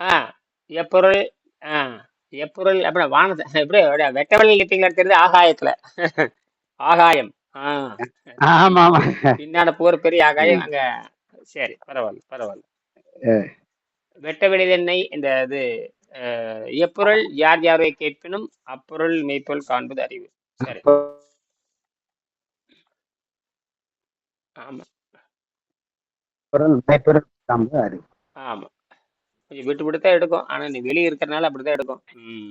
ஆ எப்பொருள் ஆ எப்பொருள் அப்படின்னா வானத்தை எப்படி அப்படியே வெட்ட வெளியில் நிற்பீங்களா தெரியுது ஆகாயத்துல. ஆகாயம் ஆ. ஆமா ஆமா பின்னாட போற பெரிய ஆகாயம். அங்க சரி பரவாயில்ல பரவாயில்ல. அஹ், வெட்ட வெளிதென்னை இந்த இது அஹ், எப்பொருள் யார் யாரை கேட்பினும் அப்பொருள் மெய்ப்பொருள் காண்பது அறிவு. சரி. ஆமா. பொருள் மெய்ப்பொருள் காண்பது அறிவு. ஆமா. கொஞ்சம் விட்டு விட்டு தான் எடுக்கும். ஆனா நீ வெளியே இருக்கிறனால அப்படிதான் எடுக்கும். ம்.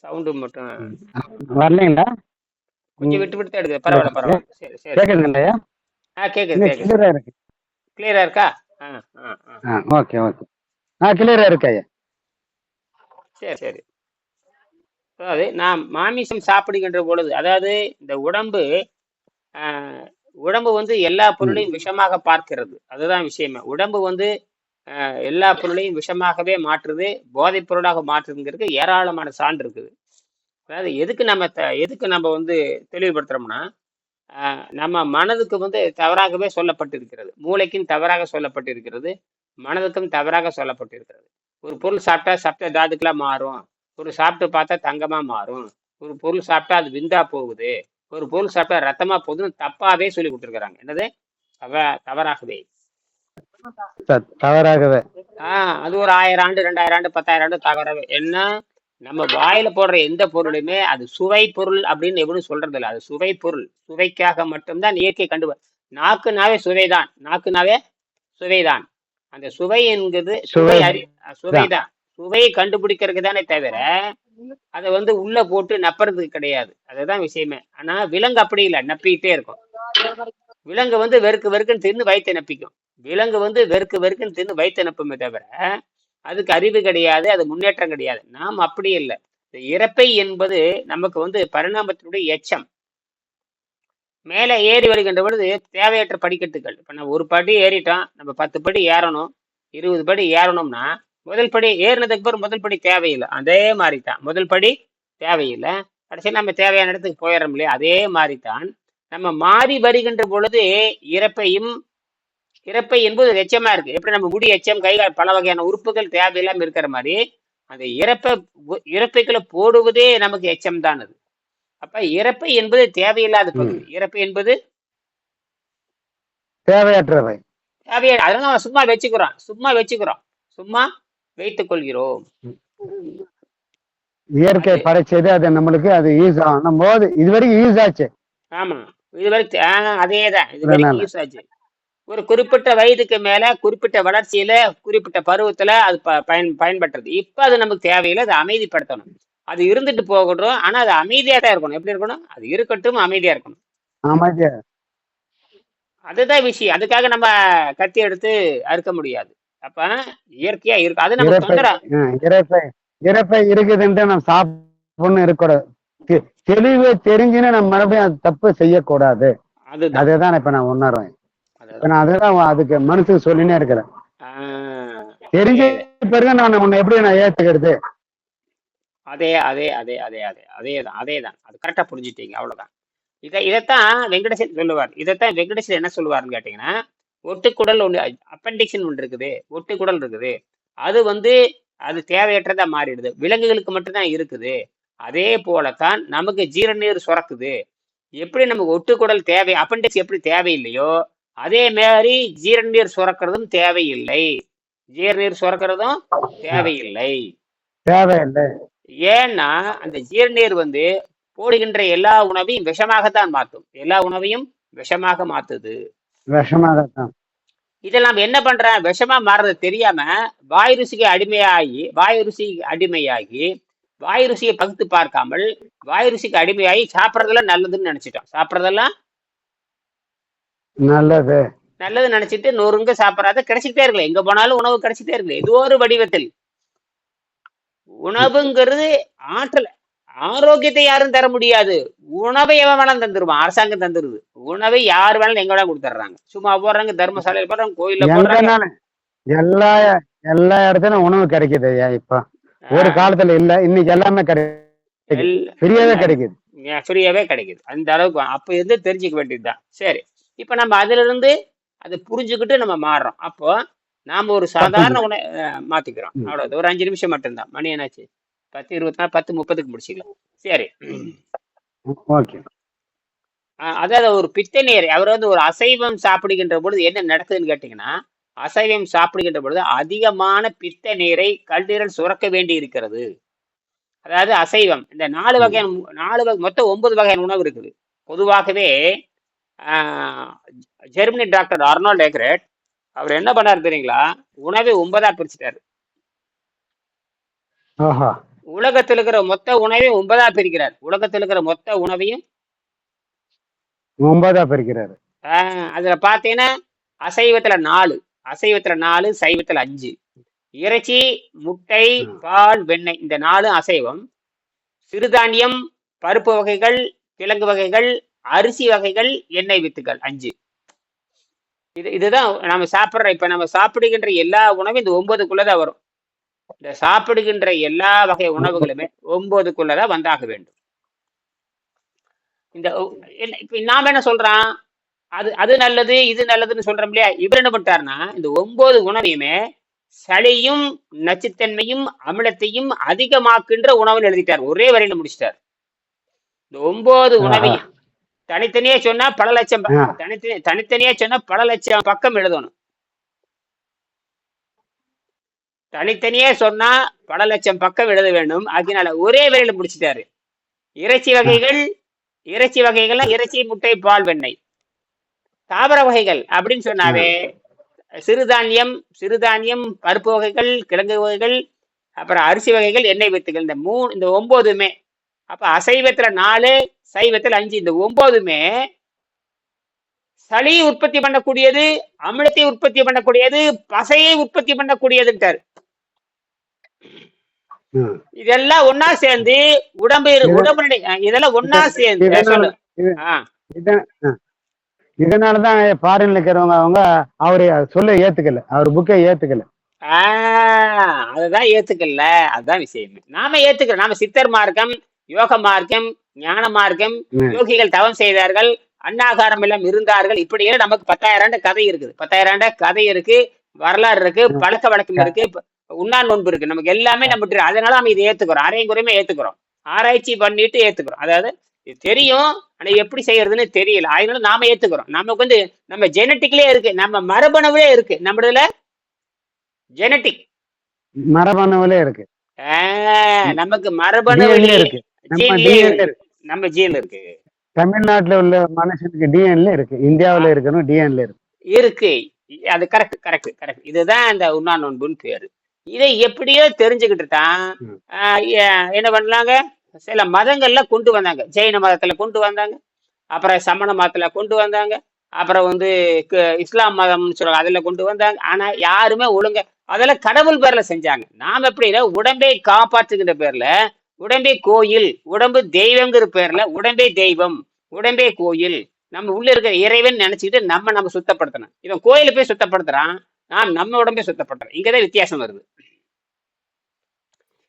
சவுண்டு மட்டும். வரலைங்களா? கொஞ்சம். விட்டு விட்டு தான் எடுக்குது. பரவாயில்ல பரவாயில்ல. சரி சரி ஆ கேக்குது இன்னும் கேக்குது. கிளியரா இருக்கு. இருக்கா? ஆ ஆ ஆ. ஆ ஓகே ஓகே. ஆ கிளியரா இருக்கு ஐயா? சரி சரி. அதாவது நாம் மாமிசம் சாப்பிடுகின்ற பொழுது அதாவது இந்த உடம்பு உடம்பு வந்து எல்லா. பொருளையும் விஷமாக பார்க்கிறது. அதுதான் விஷயமே. உடம்பு வந்து எல்லா பொருளையும் விஷமாகவே மாற்றுது போதைப் பொருளாக மாற்றுதுங்கிறதுக்கு ஏராளமான சான்று இருக்குது. அதாவது எதுக்கு நம்ம த- எதுக்கு நம்ம வந்து தெளிவுபடுத்துகிறோம்னா நம்ம மனதுக்கு வந்து தவறாகவே சொல்லப்பட்டிருக்கிறது. மூளைக்கும் தவறாக சொல்லப்பட்டிருக்கிறது மனதுக்கும் தவறாக சொல்லப்பட்டிருக்கிறது. ஒரு பொருள் சாப்பிட்டா சாப்பிட்டா தாதுக்கெல்லாம் மாறும் ஒரு சாப்பிட்டு பார்த்தா தங்கமாக மாறும் ஒரு பொருள் சாப்பிட்டா அது விந்தா போகுது ஒரு பொருள் சாப்பிட்டா ரத்தமாக போகுதுன்னு தப்பாகவே சொல்லி கொடுத்துருக்குறாங்க. என்னது? தவ தவறாகவே. தவறாகவே. ஆஹ் அது ஒரு ஆயிரம் ஆண்டு ரெண்டாயிரம் ஆண்டு பத்தாயிரம் ஆண்டு தவறாகவே. என்ன? நம்ம வாயில போடுற எந்த பொருளுமே அது சுவை பொருள் அப்படின்னு எவனும் சொல்றது இல்லை அது சுவை பொருள். சுவைக்காக மட்டும்தான் இயற்கை கண்டு நாக்குனாவே சுவைதான். நாக்குனாவே சுவைதான். அந்த சுவை என்கிறது சுவை சுவை அறி சுவைதான். சுவையை கண்டுபிடிக்கிறதுக்கு தானே தவிர அதை வந்து உள்ள போட்டு நப்புறதுக்கு கிடையாது. அதுதான் விஷயமே. ஆனா விலங்கு அப்படி இல்லை. நப்பிக்கிட்டே இருக்கும். விலங்கு வந்து வெறுக்கு வெறுக்குன்னு தின்னு வயிற்று நப்பிக்கும். விலங்கு வந்து வெறுக்கு வெறுக்குன்னு தின்னு வயிற்று நப்புமே தவிர அதுக்கு அறிவு கிடையாது அது முன்னேற்றம் கிடையாது. நாம் அப்படி இல்லை. இறப்பை என்பது நமக்கு வந்து பரிணாமத்தினுடைய எச்சம். மேலே ஏறி வருகின்ற பொழுது தேவையற்ற படிக்கட்டுகள். இப்போ நம்ம ஒரு படி ஏறிட்டோம் நம்ம பத்து படி ஏறணும் இருபது படி ஏறணும்னா முதல் படி ஏறினதுக்கு பிறகு முதல் படி தேவையில்லை. அதே மாதிரி தான். முதல் படி தேவையில்லை. கடைசியில் நம்ம தேவையான இடத்துக்கு போயிடறோம் இல்லையா? அதே மாதிரி தான் நம்ம மாறி வருகின்ற பொழுது இறப்பையும் இறப்பை என்பது எச்சமா இருக்கு. எப்படி நம்ம முடி எச்சம் கை கால் பல வகையான உறுப்புகள் தேவையில்லாம இருக்கிற மாதிரி அந்த இறப்பை இறப்பைக்குள்ள போடுவதே நமக்கு எச்சம் தான் அது. அப்ப இறப்பை என்பது தேவையில்லாத. பகுதி இறப்பை என்பது தேவையற்றவை. தேவையா அதனால நம்ம சும்மா வச்சுக்கிறோம். சும்மா வச்சுக்கிறோம். சும்மா வைத்துக் கொள்கிறோம். இயற்கை படைச்சது அது நம்மளுக்கு அது யூஸ் ஆகும். போது இது வரைக்கும் யூஸ் ஆச்சு. ஆமா. அதே தான் இது வரைக்கும் அதனால. யூஸ் ஆச்சு ஒரு குறிப்பிட்ட வயதுக்கு மேல குறிப்பிட்ட வளர்ச்சியில குறிப்பிட்ட பருவத்துல அது ப- பயன் பயன்படுறது இப்ப அது நமக்கு தேவையில்லை அதை அமைதிப்படுத்தணும். அது இருந்துட்டு போகட்டும் ஆனா அது அமைதியா தான் இருக்கணும். எப்படி இருக்கணும்? அது இருக்கட்டும் அமைதியா இருக்கணும். அமைதியா. அதுதான் விஷயம். அதுக்காக நம்ம கத்தி எடுத்து அறுக்க முடியாது. அப்ப இயற்கையா இருக்கு. அது நமக்கு இறப்பை தொந்தரவு. ஆ, இறப்பை இறப்பை இருக்குதுன்ட்டு நம்ம சாப்பிடணும் இருக்கக்கூடாது. தெளிவு தெரிஞ்சுன்னு நம்ம மறுபடியும் தப்பு செய்யக்கூடாது. அதுதான். அதுதான் இப்ப நான் உணர்றேன். இப்ப அதுதான் நான் அதுதான் அதுக்கு மனசுக்கு சொல்லினே இருக்கிறேன். தெரிஞ்ச பிறகு நான் உன்னை எப்படி நான் ஏத்துக்கிறது? அதே அதே அதே அதே அதே அதே தான் அதே தான் அது கரெக்டாக புரிஞ்சுட்டீங்க அவ்வளோதான் இதை இதைத்தான் வெங்கடேசன் சொல்லுவார். இதைத்தான் வெங்கடேசன் என்ன சொல்லுவாருன்னு கேட்டிங்கன்னா ஒட்டுக்குடல் ஒன்று அப்பெண்டிக்ஸ்னு ஒன்று இருக்குது ஒட்டுக்குடல் இருக்குது. அது வந்து அது தேவையற்றதா மாறிடுது. விலங்குகளுக்கு மட்டும்தான் இருக்குது. அதே போலத்தான் நமக்கு ஜீரநீர் சுரக்குது. எப்படி நமக்கு ஒட்டுக்குடல் தேவை? அப்பெண்டிக்ஸ் எப்படி தேவையில்லையோ அதே மாதிரி ஜீரநீர் சுரக்கிறதும் தேவையில்லை. ஜீரநீர் சுரக்கிறதும் தேவையில்லை. தேவையில்லை. ஏன்னா அந்த ஜீரநீர் வந்து போடுகின்ற எல்லா உணவையும் விஷமாகத்தான் மாற்றும். எல்லா உணவையும் விஷமாக மாத்துது விஷமாகத்தான். இதில் நம்ம என்ன பண்றோம்? விஷமா மாறுறது தெரியாம வாய் ருசிக்கு அடிமையாகி வாய் ருசி அடிமையாகி வாய் ருசியை பகுத்து பார்க்காமல் வாய் ருசிக்கு அடிமையாகி சாப்பிட்றதெல்லாம் நல்லதுன்னு நினைச்சிட்டோம். சாப்பிட்றதெல்லாம் நல்லது. நல்லது நினைச்சிட்டு நொறுங்க சாப்பிடாத கிடைச்சிக்கிட்டே இருக்கல. எங்க போனாலும் உணவு கிடைச்சிட்டே இருக்கு ஏதோ ஒரு வடிவத்தில். உணவுங்கிறது ஆற்றல். ஆரோக்கியத்தை யாரும் தர முடியாது. உணவை எவன் வேணாலும் தந்துருவான். அரசாங்கம் தந்துருது. உணவை யார் வேணாலும் எங்க வேணாலும் கொடுத்துட்றாங்க. சும்மா போடுறாங்க தர்மசாலையில் போடுறாங்க கோயில்ல போடுறாங்க. எல்லா எல்லா இடத்துலயும் உணவு கிடைக்குது ஐயா இப்ப. ஒரு காலத்துல இல்ல இன்னைக்கு எல்லாமே கிடைக்குது. ஃப்ரீயாவே கிடைக்குது. ஃப்ரீயாவே கிடைக்குது. அந்த அளவுக்கு அப்போ இருந்து தெரிஞ்சுக்க வேண்டியதுதான். சரி இப்போ நம்ம அதுல இருந்து அதை புரிஞ்சுக்கிட்டு நம்ம மாறுறோம். அப்போ நாம ஒரு சாதாரண உணவு மாத்திக்கிறோம். அவ்வளவு ஒரு அஞ்சு நிமிஷம் மட்டும்தான். மணி என்னாச்சு? பத்து இருபத்தி நாலு பத்து முப்பதுக்கு முடிச்சுக்கலாம். சரி. ஓகே. அதாவது ஒரு பித்த நீர் அவர் வந்து ஒரு அசைவம் சாப்பிடுகின்ற பொழுது என்ன நடக்குதுன்னு கேட்டீங்கன்னா அசைவம் சாப்பிடுகின்ற பொழுது அதிகமான பித்த நீரை கல்லீரல் சுரக்க வேண்டி இருக்கிறது அதாவது அசைவம் இந்த நாலு. வகையான நாலு வகை மொத்தம் ஒன்பது வகையான உணவு இருக்குது. பொதுவாகவே ஜெர்மனி டாக்டர் அர்னால்ட் எக்ரட் அவர் என்ன பண்ணாரு தெரியுங்களா? உணவை ஒன்பதா பிரிச்சுட்டாரு. உலகத்தில் இருக்கிற மொத்த உணவையும் ஒன்பதா பிரிக்கிறார். உலகத்தில் இருக்கிற மொத்த உணவையும் ஒன்பதா பிரிக்கிறாரு. அதுல பாத்தீங்கன்னா அசைவத்துல நாலு. அசைவத்துல நாலு சைவத்துல அஞ்சு. இறைச்சி முட்டை. பால் வெண்ணெய் இந்த நாலும் அசைவம். சிறுதானியம் பருப்பு வகைகள் கிழங்கு வகைகள் அரிசி வகைகள் எண்ணெய் வித்துகள் அஞ்சு. இது இதுதான் நம்ம சாப்பிடுற இப்ப நம்ம சாப்பிடுகின்ற எல்லா உணவும் இந்த ஒன்பதுக்குள்ளதான் வரும். இந்த சாப்பிடுகின்ற எல்லா வகை உணவுகளுமே ஒன்பதுக்குள்ளதான் வந்தாக வேண்டும். இந்த இப்ப நாம என்ன சொல்றான் அது அது நல்லது இது நல்லதுன்னு சொல்றோம் இல்லையா? இவர் என்ன பண்ணிட்டாருன்னா இந்த ஒன்பது உணவையுமே சளியும் நச்சுத்தன்மையும் அமிலத்தையும் அதிகமாக்குன்ற உணவுன்னு எழுதிட்டார். ஒரே வரையில முடிச்சிட்டார். இந்த ஒன்பது. உணவையும் தனித்தனியே சொன்னா பல லட்சம். தனித்தனி தனித்தனியே சொன்னா பல லட்சம் பக்கம் எழுதணும். தனித்தனியே சொன்னா பல லட்சம் பக்கம் எழுத வேண்டும். அதனால ஒரே வரையில முடிச்சிட்டாரு. இறைச்சி வகைகள் இறைச்சி வகைகள்னா இறைச்சி முட்டை பால் வெண்ணெய். தாவர வகைகள் அப்படின்னு சொன்னாவே சிறுதானியம் சிறுதானியம் பருப்பு வகைகள் கிழங்கு வகைகள் அப்புறம் அரிசி வகைகள் எண்ணெய் வித்துகள் இந்த மூணு இந்த ஒன்பதுமே அப்ப அசைவத்துல நாலு சைவத்துல அஞ்சு இந்த ஒன்பதுமே சளி உற்பத்தி பண்ணக்கூடியது அமிலத்தை உற்பத்தி பண்ணக்கூடியது பசையை உற்பத்தி பண்ணக்கூடியதுன்ட்டாரு. ம். இதெல்லாம் ஒன்னா சேர்ந்து உடம்பு உடம்புடைய இதெல்லாம் ஒன்னா சேர்ந்து சொல்லு. இது- ஆ இத- ஆ. இதனாலதான் ஃபாரின்ல இருக்கிறவங்க அவங்க அவரு சொல்ல ஏத்துக்கல. அவர் புக்கை ஏத்துக்கல. அதுதான் ஏத்துக்கல அதுதான் விஷயம். நாம ஏத்துக்கிறோம் நாம சித்தர் மார்க்கம் யோக மார்க்கம் ஞான மார்க்கம். யோகிகள் தவம் செய்தார்கள் அன்னாகாரம் எல்லாம் இருந்தார்கள். இப்படியே நமக்கு பத்தாயிரம் ஆண்டு கதை இருக்குது. பத்தாயிரம் ஆண்டு கதை இருக்கு வரலாறு இருக்கு பழக்க வழக்கம் இருக்கு ப- உண்ணா நோன்பு இருக்கு. நமக்கு எல்லாமே நம்ம அதனால நம்ம இதை ஏத்துக்கிறோம். அரையும் குறையுமே ஏத்துக்கிறோம். ஆராய்ச்சி பண்ணிட்டு ஏத்துக்கிறோம். அதாவது தெரியும் ஆனா எப்படி செய்யறதுன்னு தெரியல. அதனால நாம ஏத்துக்கிறோம். நமக்கு வந்து நம்ம ஜெனட்டிக்லயே இருக்கு. நம்ம மரபணுவிலே இருக்கு. நம்மளதுல ஜெனட்டிக் மரபணுவிலே இருக்கு. நமக்கு மரபணுவிலே இருக்கு. நம்ம டிஎன்ல இருக்கு. தமிழ்நாட்டுல உள்ள மனுஷனுக்கு டிஎன்ல இருக்கு. இந்தியாவுல இருக்கணும் டிஎன்ல இருக்கு. இருக்கு. அது கரெக்ட் கரெக்ட் கரெக்ட் இதுதான் அந்த உண்ணா நோன்புன்னு பேரு. இதை எப்படியோ தெரிஞ்சுக்கிட்டு தான் ம். ஆஹ் எ- என்ன பண்ணலாங்க? சில மதங்கள்ல கொண்டு வந்தாங்க. ஜெயின மதத்துல கொண்டு வந்தாங்க. அப்புறம் சமண மதத்துல கொண்டு வந்தாங்க. அப்புறம் வந்து க- இஸ்லாம் மதம்னு சொல்றாங்க அதுல கொண்டு வந்தாங்க. ஆனா யாருமே ஒழுங்க அதெல்லாம் கடவுள் பேர்ல செஞ்சாங்க. நாம எப்படின்னா உடம்பை காப்பாற்றுகின்ற பேர்ல உடம்பே கோயில் உடம்பு தெய்வங்கிற பேர்ல உடம்பே தெய்வம் உடம்பே கோயில். நம்ம உள்ள இருக்கிற இறைவன் நினைச்சுக்கிட்டு நம்ம நம்ம சுத்தப்படுத்தணும். இவன் கோயிலை போய் சுத்தப்படுத்துறான் நாம் நம்ம உடம்பே சுத்தப்படுறேன் இங்கதான் வித்தியாசம் வருது.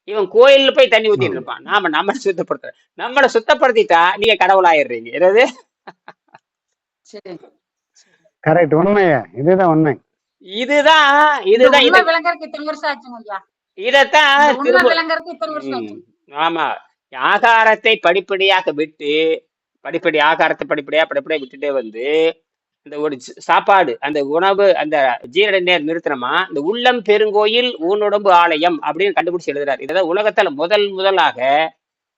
இவன் கோயில்ல போய் தண்ணி ஊத்திட்டு இருப்பான். நாம நம்மளை சுத்தப்படுத்துறோம் நம்மளை சுத்தப்படுத்திட்டா நீங்க கடவுளாயிடுறீங்க. என்னது? சரி. கரெக்ட் உண்மையா. இதுதான் உண்மை. இதுதான் இதுதான் உண்மை இத. விளங்கறதுக்கு இத்தனை வருஷம் ஆச்சுங்க ஐயா. இதத்தான் ஆமா. ஆகாரத்தை படிப்படியாக விட்டு படிப்படி ஆகாரத்தை படிப்படியா படிப்படியா விட்டுட்டே வந்து இந்த ஒரு சாப்பாடு அந்த உணவு அந்த ஜீரண நேர் நிறுத்தணுமா இந்த உள்ளம் பெருங்கோயில் ஊனுடம்பு ஆலயம் அப்படின்னு கண்டுபிடிச்சு எழுதுறாரு. இதுதான் உலகத்துல முதல் முதலாக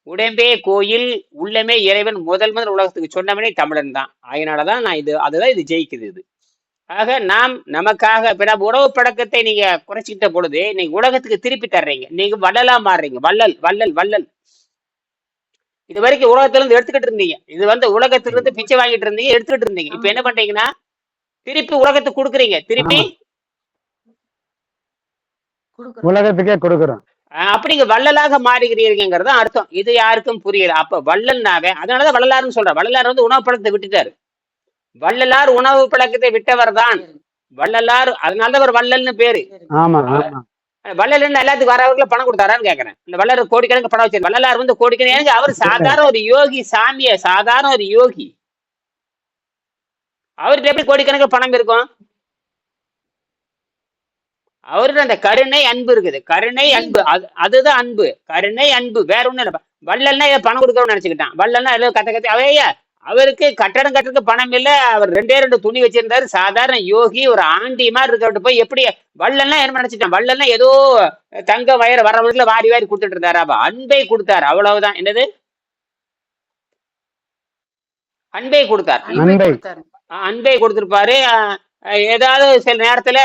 உடம்பே கோயில் உள்ளமே இறைவன் முதல் முதல் உலகத்துக்கு சொன்னவனே தமிழன் தான். அதனாலதான் நான் இது அதுதான் இது ஜெயிக்குது இது. ஆக நாம் நமக்காக இப்ப நம்ம உணவு பழக்கத்தை நீங்க குறைச்சிக்கிட்ட பொழுது நீங்க உலகத்துக்கு திருப்பி தர்றீங்க. நீங்க வள்ளலா மாறுறீங்க. வள்ளல் வள்ளல் வள்ளல். இது வரைக்கும் உலகத்துல இருந்து எடுத்துக்கிட்டு இருந்தீங்க. இது வந்து உலகத்துல இருந்து பிச்சை வாங்கிட்டு இருந்தீங்க எடுத்துக்கிட்டு இருந்தீங்க. இப்ப என்ன பண்றீங்கன்னா திருப்பி உலகத்துக்கு கொடுக்குறீங்க. திருப்பி? உலகத்துக்கே கொடுக்குறோம். அப்படிங்க வள்ளலாக மாறுகிறீர்கள்ங்கிறது அர்த்தம். இது யாருக்கும் புரியல. அப்ப வள்ளல்னாவே அதனாலதான் வள்ளலார்னு சொல்ற வள்ளலார் வந்து உணவு பழக்கத்தை விட்டுட்டாரு. வள்ளலார் உணவு பழக்கத்தை விட்டவர் தான் வள்ளலார். அதனாலதான் அவர் வள்ளல்னு பேரு. ஆமா. வள்ளல் எல்லாத்துக்கும் வரவர்களுக்கு பணம் கொடுத்தாரான்னு கேட்கறேன் இந்த வள்ளல் கோடிக்கணக்கு பணம் வச்சு வள்ளலார் வந்து கோடிக்கணக்கு அவர் சாதாரண ஒரு யோகி சாமிய சாதாரண ஒரு யோகி. அவருக்கு எப்படி கோடிக்கணக்கு பணம் இருக்கும்? அவர்கிட்ட அந்த கருணை அன்பு இருக்குது. கருணை அன்பு அது அதுதான் அன்பு. கருணை அன்பு. வேற ஒண்ணும் இல்லை. வள்ளல்னா ஏதோ பணம் கொடுக்கணும்னு நினைச்சுக்கிட்டான். வள்ளல்னா ஏதோ கத்த கத்தி அவையா? அவருக்கு கட்டடம் கட்டுறதுக்கு பணம் இல்ல. அவர் ரெண்டே ரெண்டு துணி வச்சிருந்தாரு. சாதாரண யோகி ஒரு ஆண்டி மாதிரி இருக்கட்டு போய் எப்படி வள்ளல்னா என்ன நினைச்சிட்டான்? வள்ளல்னா ஏதோ தங்க வயர வரவங்களுக்குள்ள வாரி வாரி கொடுத்துட்டு இருந்தாரு. அப்ப அன்பை கொடுத்தாரு. அவ்வளவுதான். என்னது? அன்பை கொடுத்தார். அன்பை. கொடுத்தாரு. அஹ் அன்பை கொடுத்திருப்பாரு. ஏதாவது சில நேரத்துல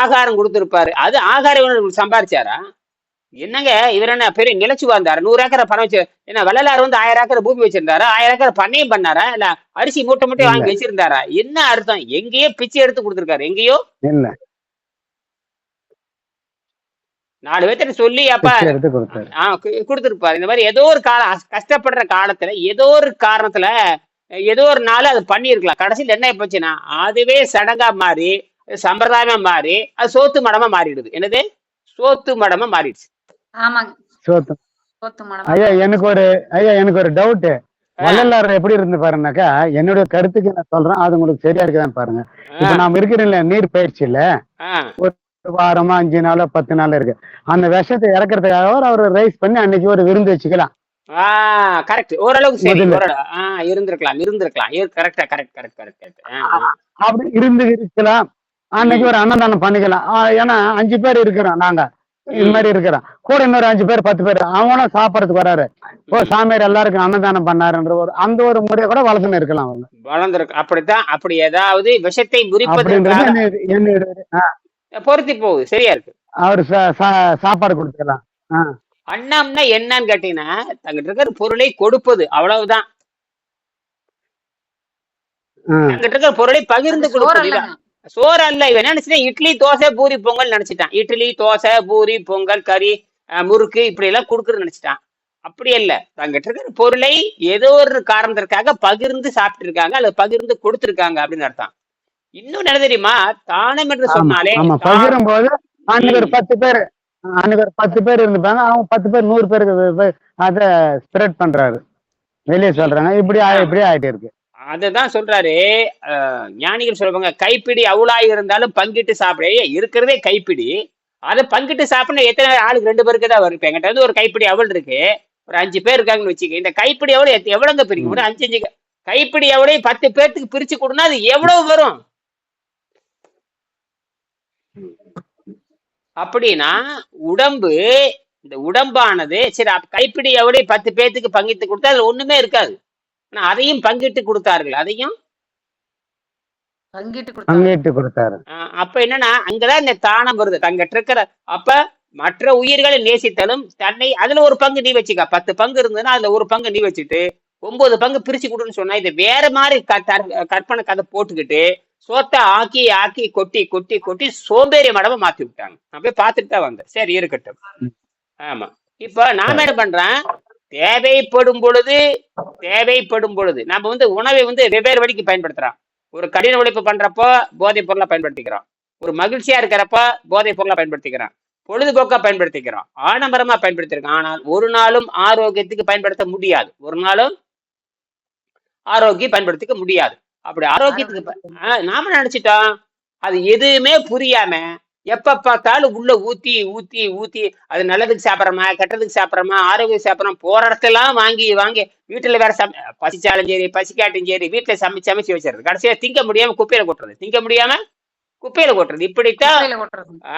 ஆகாரம் கொடுத்திருப்பாரு. அது ஆகாரம் சம்பாரிச்சாரா? என்னங்க இவர் என்ன பெரிய நிலச்சி வாழ்ந்தாரு? நூறு ஏக்கரை பணம் வச்சு என்ன வள்ளலார் வந்து ஆயிரம் ஏக்கரை பூமி வச்சிருந்தாரா? ஆயிரம் ஏக்கரை பண்ணையம் பண்ணாரா? இல்ல அரிசி மூட்டை மூட்டை வாங்கி வச்சிருந்தாரா? என்ன அர்த்தம்? எங்கேயோ பிச்சை எடுத்து கொடுத்திருக்காரு. எங்கேயோ? இல்ல. நாலு பேர்த்திட்ட சொல்லி அப்ப பிச்சை எடுத்து கொடுத்தாரு. ஆ கு- கொடுத்திருப்பாரு. இந்த மாதிரி ஏதோ ஒரு கால கஷ்டப்படுற காலத்துல ஏதோ ஒரு காரணத்துல ஏதோ ஒரு நாள் அது பண்ணியிருக்கலாம். கடைசியில் என்ன போச்சுன்னா அதுவே சடங்கா மாறி சம்பிரதாயமா மாறி அது சோத்து மடமா மாறிடுது. என்னது? சோத்து மடமா மாறிடுச்சு. ஆமாங்க. சோத்து. ஐயா எனக்கு ஒரு ஐயா எனக்கு ஒரு டவுட் வள்ளலார் எப்படி இருந்து பாருனாக்கா என்னுடைய கருத்துக்கு நான் சொல்றேன் அது உங்களுக்கு சரியா இருக்குதான் பாருங்க. இப்ப நாம இருக்கிற நீர் பயிற்சியில. ஒரு வாரமா அஞ்சு நாளோ பத்து நாள் இருக்கு. அந்த விஷத்தை இறக்குறதுக்காக அவர் ரைஸ் பண்ணி அன்னைக்கு ஒரு விருந்து வச்சுக்கலாம். ஆ கரெக்ட் ஓரளவுக்கு சரி. இருந்திருக்கலாம் இருந்திருக்கலாம். கரெக்டா கரெக்ட் கரெக்ட் கரெக்ட் கரெக்ட் அப்படி இருந்து இருக்கலாம் அன்னைக்கு ஒரு அன்னதானம் பண்ணிக்கலாம். ஏன்னா அஞ்சு பேர் இருக்கிறோம் நாங்க. இது மாதிரி இருக்கிறோம் கூட இன்னொரு அஞ்சு பேர் பத்து பேர் அவங்களும் சாப்பிடறதுக்கு வராரு. ஓ சாமியார் எல்லாருக்கும் அன்னதானம் பண்ணாருன்ற ஒரு அந்த ஒரு முறையை கூட வளர்த்துன்னு இருக்கலாம் அவங்க. வளர்ந்துருக்கு அப்படித்தான் அப்படி ஏதாவது விஷத்தை பொருத்தி போகுது சரியா இருக்கு. அவர் சா- சா- சாப்பாடு கொடுத்துக்கலாம் ஆ, அன்னம்னா என்னன்னு கேட்டீங்கன்னா தங்கிட்ட இருக்கிற பொருளை கொடுப்பது அவ்வளவுதான். தங்கிட்ட இருக்கிற பொருளை பகிர்ந்து கொடுப்பது. சோறு அல்ல இவன் என்ன நினைச்சிட்டான்? இட்லி தோசை பூரி பொங்கல் நினைச்சிட்டான். இட்லி தோசை பூரி பொங்கல் கறி முறுக்கு இப்படி எல்லாம் கொடுக்குறது நினைச்சிட்டான். அப்படி இல்ல தங்கிட்ட இருக்கிற பொருளை ஏதோ ஒரு காரணத்திற்காக பகிர்ந்து சாப்பிட்டு இருக்காங்க அல்லது பகிர்ந்து கொடுத்திருக்காங்க அப்படின்னு அர்த்தம். இன்னும் என்ன தெரியுமா? தானம் என்று சொன்னாலே பகிரும் போது அன்னைக்கு ஒரு பத்து பேர் அன்னைக்கு ஒரு பத்து பேர் இருந்துப்பாங்க அவங்க பத்து பேர் நூறு பேருக்கு அத ஸ்ப்ரெட் பண்றாரு. வெளியே சொல்றாங்க. இப்படி இப்படி ஆயிட்டு இருக்கு. அதுதான் சொல்றாரு ஞானிகள் சொல்லுவாங்க கைப்பிடி அவுளாய் இருந்தாலும் பங்கிட்டு சாப்பிட. இருக்கிறதே கைப்பிடி. அதை பங்கிட்டு சாப்பிட எத்தனை ஆளுக்கு ரெண்டு பேருக்கு தான் வரும். இப்போ எங்கிட்ட வந்து ஒரு கைப்பிடி அவள் இருக்கு. ஒரு அஞ்சு பேர் இருக்காங்கன்னு வச்சுக்க இந்த கைப்பிடி எவ்வளோ எவ்வளோங்க பிரிக்க பிரிக்கும்? ஒரு அஞ்சு அஞ்சு கைப்பிடி எவ்வளோ பத்து பேர்த்துக்கு பிரிச்சு கொடுனா அது எவ்வளவு வரும்? அப்படின்னா உடம்பு இந்த உடம்பானது சரி கைப்பிடி எவ்வளோ பத்து பேர்த்துக்கு பங்கிட்டு கொடுத்தா அதுல ஒண்ணுமே இருக்காது. ஆனா அதையும் பங்கிட்டு கொடுத்தார்கள். அதையும்? பங்கிட்டு கொடுத்தாரு அப்ப என்னன்னா அங்கதான் இந்த தானம் வருது. தங்கிட்ட இருக்கிற அப்ப மற்ற உயிர்களை நேசித்தாலும் தன்னை அதுல ஒரு பங்கு நீ வச்சுக்க. பத்து பங்கு இருந்ததுன்னா அதுல ஒரு பங்கு நீ வச்சுட்டு ஒன்பது பங்கு பிரிச்சு கொடுன்னு சொன்னா இது வேற மாதிரி கற்பனை கதை போட்டுக்கிட்டு சோத்தை ஆக்கி ஆக்கி கொட்டி கொட்டி கொட்டி சோம்பேறி மடமா மாத்தி விட்டாங்க. நான் போய் பார்த்துட்டு தான் வந்தேன். சரி இருக்கட்டும். ஆமா. இப்ப நாம என்ன பண்றேன் தேவைப்படும் பொழுது தேவைப்படும் பொழுது. நம்ம வந்து உணவை வந்து வெவ்வேறு வழிக்கு பயன்படுத்துறோம். ஒரு கடின உழைப்பு பண்றப்போ போதைப் பொருளை பயன்படுத்திக்கிறோம். ஒரு மகிழ்ச்சியா இருக்கிறப்ப போதைப் பொருளை பயன்படுத்திக்கிறோம். பொழுதுபோக்கா பயன்படுத்திக்கிறோம். ஆடம்பரமா பயன்படுத்திருக்கோம். ஆனால் ஒரு நாளும் ஆரோக்கியத்துக்கு பயன்படுத்த முடியாது. ஒரு நாளும் ஆரோக்கியம் பயன்படுத்திக்க முடியாது. அப்படி ஆரோக்கியத்துக்கு நாம நினைச்சிட்டோம்? அது எதுவுமே புரியாம எப்ப பார்த்தாலும் உள்ள ஊத்தி ஊத்தி ஊத்தி அது நல்லதுக்கு சாப்பிட்றோமா கெட்டதுக்கு சாப்பிட்றோமா ஆரோக்கியம் சாப்பிட்றோம் போற இடத்தெல்லாம் வாங்கி வாங்கி வீட்டுல வேற சம பசிச்சாலும் சரி பசிக்காட்டும் சரி வீட்டுல சமைச்சு சமைச்சு வச்சிருது கடைசியா திங்க முடியாம குப்பையில கொட்டுறது. திங்க முடியாம குப்பையில கொட்டுறது. இப்படித்தான்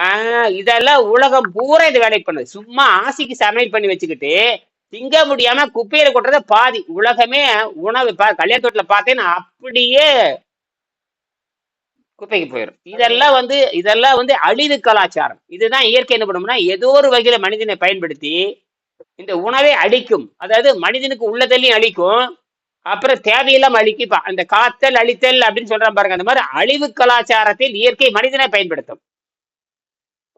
ஆஹ் இதெல்லாம் உலகம் பூரா இது வேலை பண்ணுது. சும்மா ஆசைக்கு சமையல் பண்ணி வச்சுக்கிட்டு திங்க முடியாம குப்பையில கொட்டுறத பாதி உலகமே உணவு பா கல்யாண தோட்டத்துல பார்த்தேன்னா அப்படியே குப்பைக்கு போயிடும் இதெல்லாம் வந்து இதெல்லாம் வந்து அழிவு கலாச்சாரம். இதுதான் இயற்கை என்ன பண்ணும்னா ஏதோ ஒரு வகையில மனிதனை பயன்படுத்தி இந்த உணவை அழிக்கும். அதாவது மனிதனுக்கு உள்ளதெல்லாம் அழிக்கும். அப்புறம் தேவையில்லாம அழிக்கும். அந்த காத்தல் அழித்தல் அப்படின்னு சொல்றான் பாருங்க. அந்த மாதிரி அழிவு கலாச்சாரத்தில் இயற்கை மனிதனை பயன்படுத்தும்.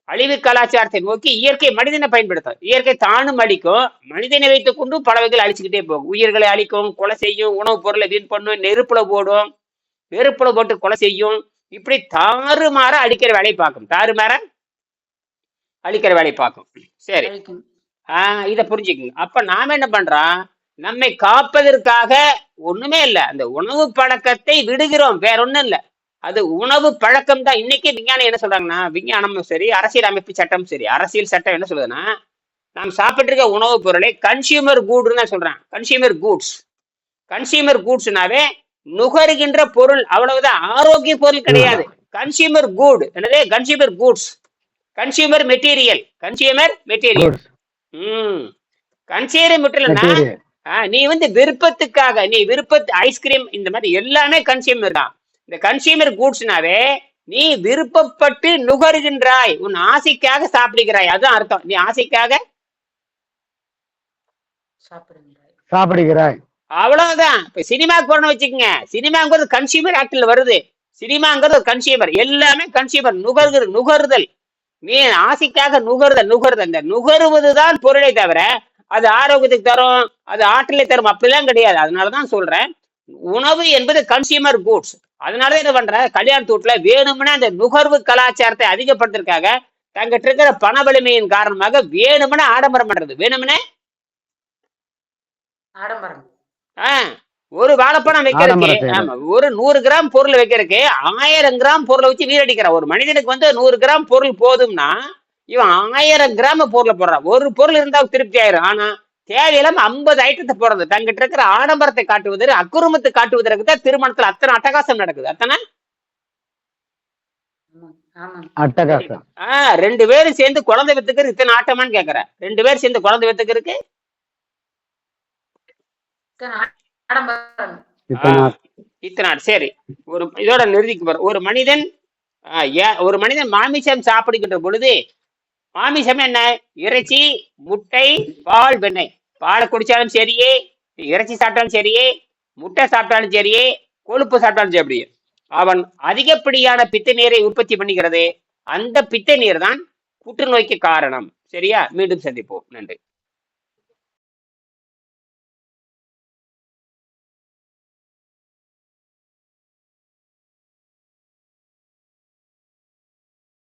அழிவு கலாச்சாரத்தை நோக்கி இயற்கை மனிதனை பயன்படுத்தும். இயற்கை தானும் அழிக்கும். மனிதனை வைத்துக் கொண்டு பல வகையில் அழிச்சுக்கிட்டே போகும். உயிர்களை அழிக்கும் கொலை செய்யும் உணவுப் பொருளை வீண் பண்ணும் நெருப்புல போடும். நெருப்புல போட்டு கொலை செய்யும். இப்படி தாறுமாற அழிக்கிற வேலையை பார்க்கும். தாறுமாற அழிக்கிற வேலையை பார்க்கும். சரி. ஆஹ் இத புரிஞ்சுக்குங்க. அப்ப நாம என்ன பண்றோம்? நம்மை காப்பதற்காக ஒண்ணுமே இல்ல. அந்த உணவு பழக்கத்தை விடுகிறோம். வேற ஒண்ணும் இல்ல. அது உணவு பழக்கம் தான். இன்னைக்கு விஞ்ஞானம் என்ன சொல்றாங்கன்னா விஞ்ஞானமும் சரி அரசியல் அமைப்பு சட்டம் சரி. அரசியல் சட்டம் என்ன சொல்லுதுன்னா நாம் சாப்பிட்டு இருக்க உணவுப் பொருளை கன்சியூமர் கூடுன்னு தான் சொல்றான் கன்சியூமர் கூட்ஸ் கன்சியூமர் கூட்ஸ்னாவே நுகருகின்ற பொருள் அவ்வளவுதான். ஆரோக்கிய பொருள் கிடையாது. கன்சியூமர் குட் என்னது? Consumer goods consumer material consumer material Goods, ம். கன்சியூமர் மெட்டீரியல்னா. நீ வந்து விருப்பத்துக்காக நீ விருப்பத்து ஐஸ்கிரீம் இந்த மாதிரி எல்லாமே கன்சியூமர் தான். இந்த கன்சியூமர் கூட்ஸ்னாவே நீ விருப்பப்பட்டு நுகருகின்றாய். உன் ஆசைக்காக சாப்பிடுகிறாய். அதுதான் அர்த்தம். நீ ஆசைக்காக சாப்பிடுங்க சாப்பிடுகிறாய். அவ்வளவுதான். இப்ப சினிமாக்கு போறோம்னு வச்சுக்கோங்க. சினிமாங்கிறது கன்சியூமர் ஆக்டில் வருது. சினிமாங்கிறது கன்சியூமர் எல்லாமே கன்சியூமர் நுகர்கிற நுகர்தல். நீ ஆசைக்காக நுகர்தல் நுகர்தல். இந்த நுகருவதுதான் பொருளை தவிர அது ஆரோக்கியத்துக்கு தரும் அது ஆற்றலை தரும். அப்படிலாம் கிடையாது. அதனாலதான் சொல்றேன். உணவு என்பது கன்சியூமர் கூட்ஸ் அதனாலதான் என்ன பண்ற? கல்யாண தூட்ல வேணும்னே அந்த நுகர்வு கலாச்சாரத்தை அதிகப்படுத்துறதுக்காக தங்கிட்ட இருக்கிற பண வலிமையின் காரணமாக வேணும்னே ஆடம்பரம் பண்றது. வேணும்னே? ஆடம்பரம். ஒரு வாழைப்பழம் வைக்கிறதுக்கு. ஆமா ஒரு நூறு கிராம் பொருள் வைக்கிறதுக்கு ஆயிரம் கிராம் பொருளை வச்சு வீரடிக்கிறான் ஒரு மனிதனுக்கு வந்து நூறு கிராம் பொருள் போதும்னா இவன் ஆயிரம் கிராம் பொருளை போடுறான். ஒரு பொருள் இருந்தா திருப்தி ஆயிரும். ஆனா தேவையில்லாம ஐம்பது ஐட்டத்தை போடுறது. தங்கிட்ட இருக்கிற ஆடம்பரத்தை காட்டுவது அக்குறுமத்தை காட்டுவதற்கு தான் திருமணத்துல அத்தனை அட்டகாசம் நடக்குது. அத்தனை? ஆமாம் ஆமாம் அட்டகாசம். ஆ ரெண்டு பேரும் சேர்ந்து குழந்தை வித்துக்கிறது இத்தனை ஆட்டமான்னு கேக்குறேன். ரெண்டு பேரும் சேர்ந்து குழந்தை வித்துக்கிறதுக்கு இத்தனை ஆடம்பரம் இத்தனை இத்தனை நாள். சரி. ஒரு இதோட நிறுதிக்கு போற ஒரு மனிதன் ஒரு மனிதன் மாமிசம் சாப்பிடுகின்ற பொழுது மாமிசம் என்ன? இறைச்சி முட்டை பால் வெண்ணெய். பாலை குடிச்சாலும் சரியே இறைச்சி சாப்பிட்டாலும் சரியே முட்டை சாப்பிட்டாலும் சரியே கொழுப்பு சாப்பிட்டாலும் சரி அவன் அதிகப்படியான பித்த நீரை உற்பத்தி பண்ணுகிறது. அந்த பித்த நீர் தான் புற்றுநோய்க்கு காரணம். சரியா? மீண்டும் சந்திப்போம். நன்றி.